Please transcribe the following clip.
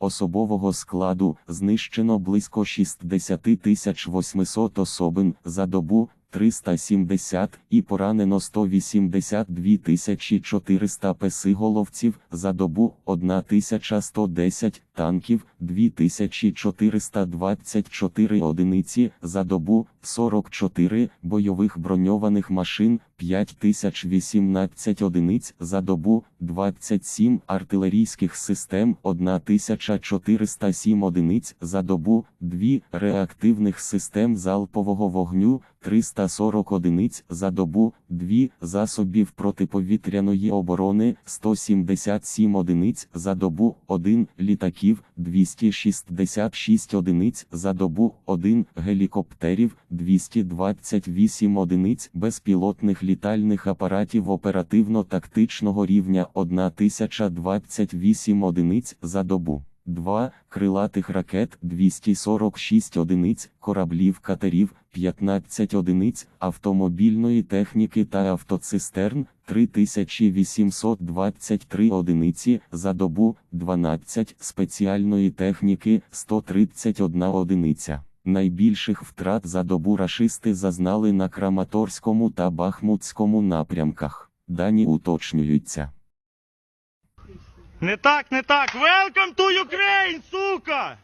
Особового складу знищено близько 60 тисяч 800 особин за добу 370 і поранено 182 тисячі 400 песиголовців за добу 1110 танків 2424 одиниці за добу 44 бойових броньованих машин 5018 одиниць за добу 27 артилерійських систем 1407 одиниць за добу 2 реактивних систем залпового вогню 340 одиниць за добу 2 засобів протиповітряної оборони 177 одиниць за добу 1 літаків 266 одиниць за добу 1 гелікоптерів 228 одиниць безпілотних літальних апаратів оперативно-тактичного рівня 1028 одиниць за добу. 2. Крилатих ракет 246 одиниць, кораблів катерів 15 одиниць, автомобільної техніки та автоцистерн 3823 одиниці за добу, 12 спеціальної техніки 131 одиниця. Найбільших втрат за добу рашисти зазнали на Краматорському та Бахмутському напрямках. Дані уточнюються. Не так, не так. Welcome to Ukraine, сука!